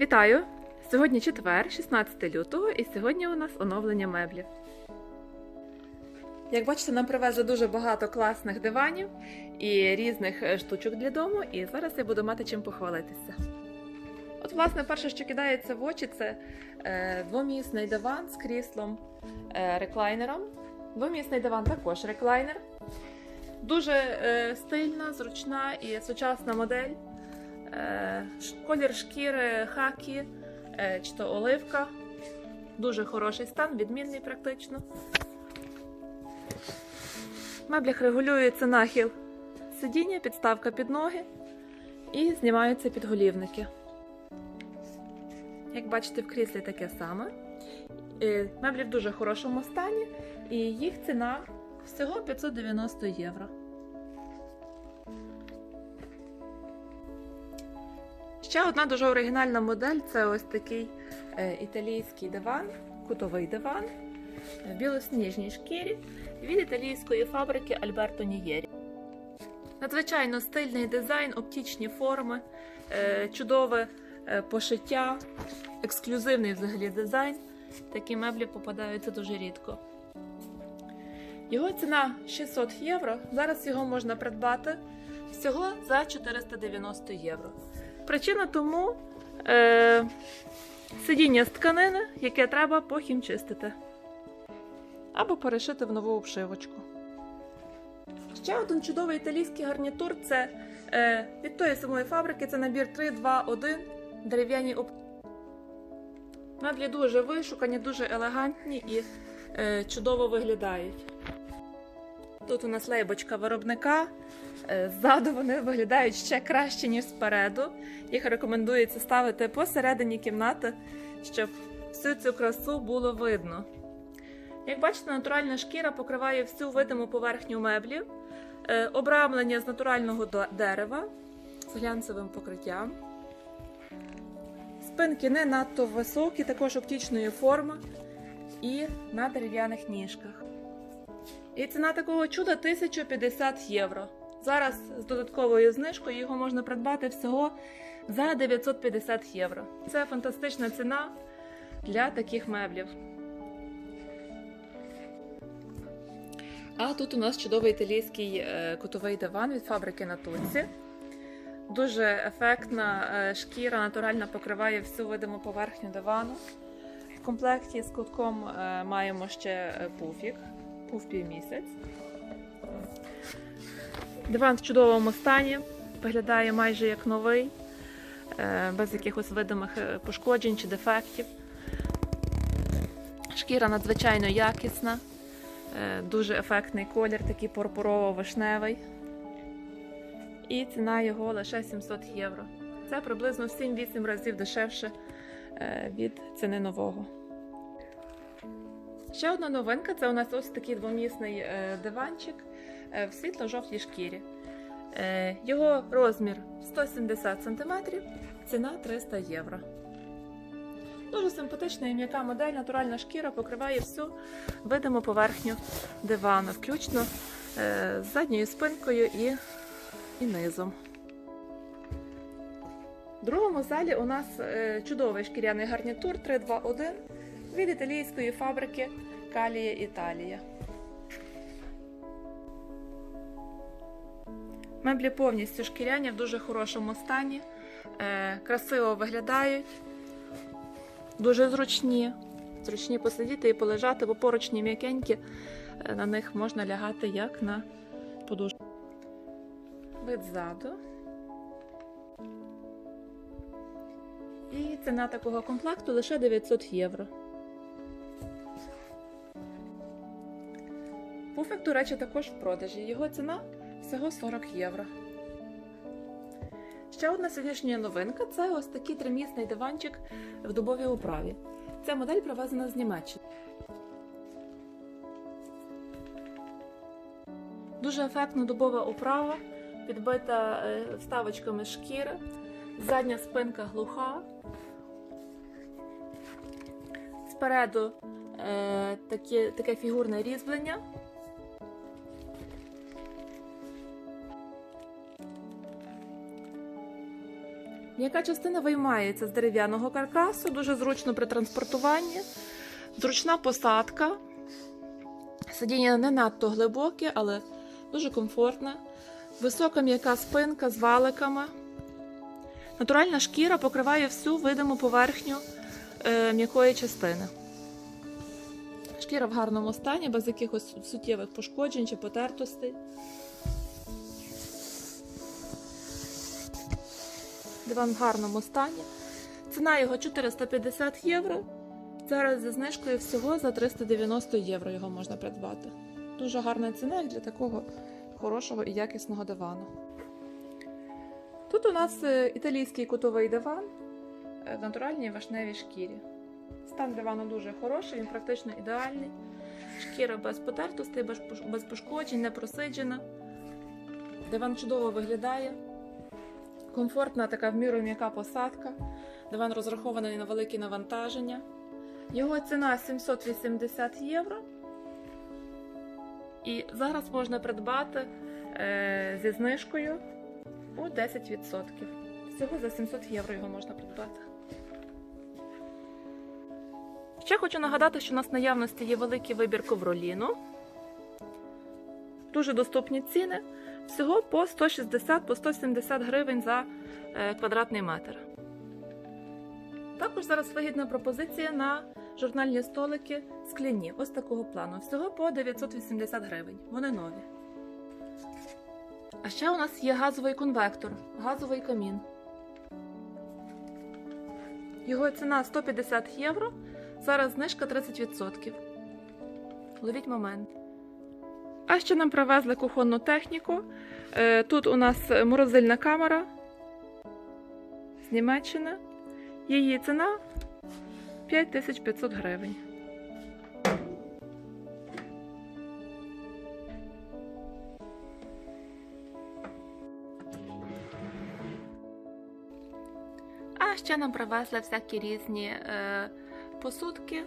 Вітаю! Сьогодні четвер, 16 лютого, і сьогодні у нас оновлення меблів. Як бачите, нам привезли дуже багато класних диванів і різних е, штучок для дому, і зараз я буду мати чим похвалитися. От, власне, перше, що кидається в очі, це е, двомісний диван з кріслом е, реклайнером. Двомісний диван також реклайнер. Дуже е, стильна, зручна і сучасна модель. Е, колір шкіри хакі е, чи то оливка. Дуже хороший стан, відмінний практично. В меблях регулюється нахил сидіння, підставка під ноги і знімаються підголівники. Як бачите, в кріслі таке саме. Е, Меблі в дуже хорошому стані, і їх ціна всього 590 євро. Ще одна дуже оригінальна модель це ось такий е, італійський диван, кутовий диван в білосніжній шкірі від італійської фабрики Альберто Нієрі. Надзвичайно стильний дизайн, оптічні форми, е, чудове е, пошиття, ексклюзивний взагалі дизайн. Такі меблі попадаються дуже рідко. Його ціна 600 євро. Зараз його можна придбати всього за 490 євро. Причина тому е, сидіння з тканини, яке треба похімчистити. Або перешити в нову обшивочку. Ще один чудовий італійський гарнітур це е, від тої самої фабрики це набір 3, 2, 1 дерев'яні об... Меблі дуже вишукані, дуже елегантні і е, чудово виглядають. Тут у нас лейбочка виробника. Е, Ззаду вони виглядають ще краще, ніж спереду. Їх рекомендується ставити посередині кімнати, щоб всю цю красу було видно. Як бачите, натуральна шкіра покриває всю видиму поверхню меблів, Е, обрамлення з натурального дерева з глянцевим покриттям. Спинки не надто високі, також оптічної форми і на дерев'яних ніжках. І ціна такого чуда 1050 євро. Зараз з додатковою знижкою його можна придбати всього за 950 євро. Це фантастична ціна для таких меблів. А тут у нас чудовий італійський е, кутовий диван від фабрики Натуці. Дуже ефектна е, шкіра натурально покриває всю видиму поверхню дивану. В комплекті з кутком е, маємо ще пуфік, пуф півмісяць. Диван в чудовому стані, виглядає майже як новий, е, без якихось видимих е, пошкоджень чи дефектів. Шкіра надзвичайно якісна, е, дуже ефектний колір, такий пурпурово-вишневий. І ціна його лише 700 євро. Це приблизно в 7-8 разів дешевше від ціни нового. Ще одна новинка це у нас ось такий двомісний е, диванчик е, в світло-жовтій шкірі. Е, Його розмір 170 см, ціна 300 євро. Дуже симпатична і м'яка модель, натуральна шкіра покриває всю видиму поверхню дивану, включно з задньою спинкою і, і низом. В другому залі у нас чудовий шкіряний гарнітур 321 від італійської фабрики Калія Італія. Меблі повністю шкіряні в дуже хорошому стані, е, красиво виглядають, дуже зручні. Зручні посидіти і полежати, бо поручні м'якенькі, е, на них можна лягати як на подушку. Вид ззаду. І ціна такого комплекту лише 900 євро. Пуфик, до речі, також в продажі. Його ціна всього 40 євро. Ще одна сьогоднішня новинка це ось такий тримісний диванчик в дубовій управі. Ця модель привезена з Німеччини. Дуже ефектна дубова управа, підбита е, вставочками шкіри, задня спинка глуха. Спереду е, таке, таке фігурне різьблення. М'яка частина виймається з дерев'яного каркасу, дуже зручно при транспортуванні, зручна посадка. Сидіння не надто глибоке, але дуже комфортне. Висока м'яка спинка з валиками. Натуральна шкіра покриває всю видиму поверхню е, м'якої частини. Шкіра в гарному стані, без якихось суттєвих пошкоджень чи потертостей. Диван в гарному стані. Ціна його 450 євро. Зараз зі знижкою всього за 390 євро його можна придбати. Дуже гарна ціна для такого хорошого і якісного дивану. Тут у нас е, італійський кутовий диван е, в натуральній вишневій шкірі. Стан дивану дуже хороший, він практично ідеальний. Шкіра без потертостей, без пошкоджень, не просиджена. Диван чудово виглядає. Комфортна така в міру м'яка посадка. Диван розрахований на великі навантаження. Його ціна 780 євро. І зараз можна придбати е, зі знижкою у 10%. Всього за 700 євро його можна придбати. Ще хочу нагадати, що у нас в наявності є великий вибір ковроліну. Дуже доступні ціни. Всього по 160 по 170 гривень за е, квадратний метр. Також зараз вигідна пропозиція на журнальні столики скляні, ось такого плану. Всього по 980 гривень. Вони нові. А ще у нас є газовий конвектор, газовий камін. Його ціна 150 євро. Зараз знижка 30%. Ловіть момент. А ще нам привезли кухонну техніку. Е, Тут у нас морозильна камера з Німеччини. Її ціна 5500 гривень. А ще нам привезли всякі різні е, посудки,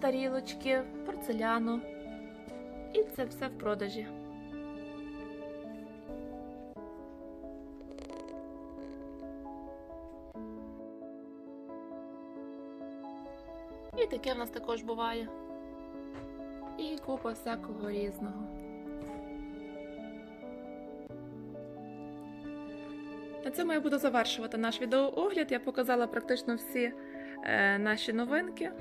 тарілочки, порцеляну. І це все в продажі. І таке в нас також буває. І купа всякого різного. На цьому я буду завершувати наш відеоогляд. Я показала практично всі е, наші новинки.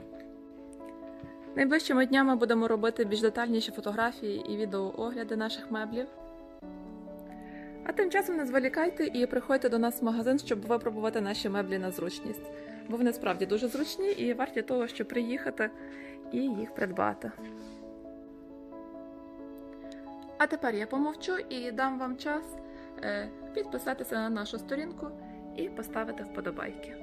Найближчими днями будемо робити більш детальніші фотографії і відеоогляди наших меблів. А тим часом не зволікайте і приходьте до нас в магазин, щоб випробувати наші меблі на зручність. Бо вони справді дуже зручні і варті того, щоб приїхати і їх придбати. А тепер я помовчу і дам вам час е, підписатися на нашу сторінку і поставити вподобайки.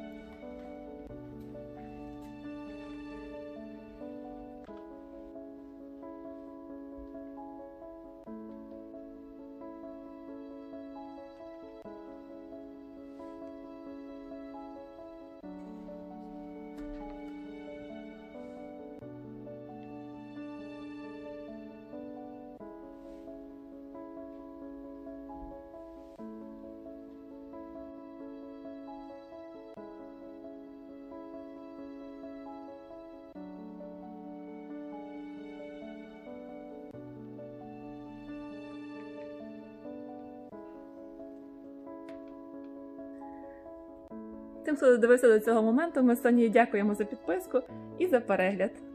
Тим, хто додивився до цього моменту, ми Соні дякуємо за підписку і за перегляд.